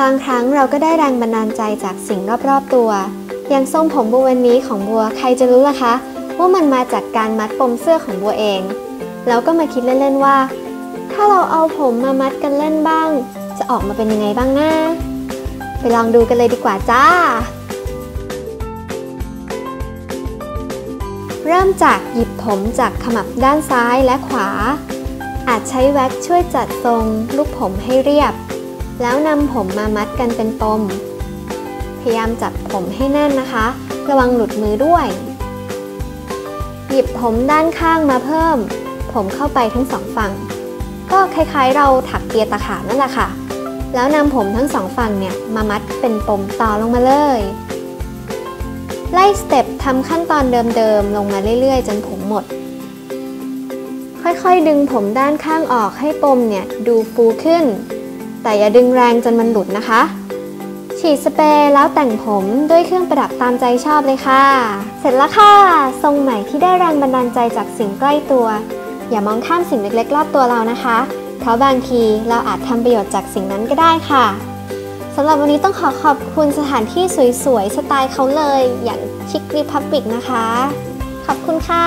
บางครั้งเราก็ได้แรงบันดาลใจจากสิ่งรอบๆตัว อย่างทรงผมบัววันนี้ของบัวใครจะรู้ล่ะคะ ว่ามันมาจากการมัดปมเสื้อของบัวเองแล้วก็มาคิดเล่นๆว่า ถ้าเราเอาผมมามัดกันเล่นบ้าง จะออกมาเป็นยังไงบ้างนะไปลองดูกันเลยดีกว่าจ้า เริ่มจากหยิบผมจากขมับด้านซ้ายและขวา อาจใช้แว็กช่วยจัดทรงลูกผมให้เรียบ แล้วนำผมมามัดกันเป็นปม พยายามจับผมให้แน่นนะคะ ระวังหลุดมือด้วย หยิบผมด้านข้างมาเพิ่ม ผมเข้าไปทั้งสองฝั่ง ก็คล้ายๆ เราถักเปียตะขาบนั่นแหละค่ะ แล้วนำผมทั้งสองฝั่งเนี่ยมามัดเป็นปมต่อลงมาเลย ไล่สเต็ปทำขั้นตอนเดิมๆลงมาเรื่อยๆ จนผมหมดค่อยๆ ดึงผมด้านข้างออกให้ปมเนี่ยดูฟูขึ้น แต่อย่าดึงแรงจนมันหลุดนะคะ ฉีดสเปรย์แล้วแต่งผมด้วยเครื่องประดับตามใจชอบเลยค่ะ เสร็จแล้วค่ะ ทรงใหม่ที่ได้แรงบันดาลใจจากสิ่งใกล้ตัว อย่ามองข้ามสิ่งเล็กๆ รอบตัวเรานะคะ เพราะบางทีเราอาจทำประโยชน์จากสิ่งนั้นก็ได้ค่ะสำหรับวันนี้ต้องขอขอบคุณสถานที่สวยๆสไตล์เขาเลย อย่างชิครีพับบิกนะคะ ขอบคุณค่ะ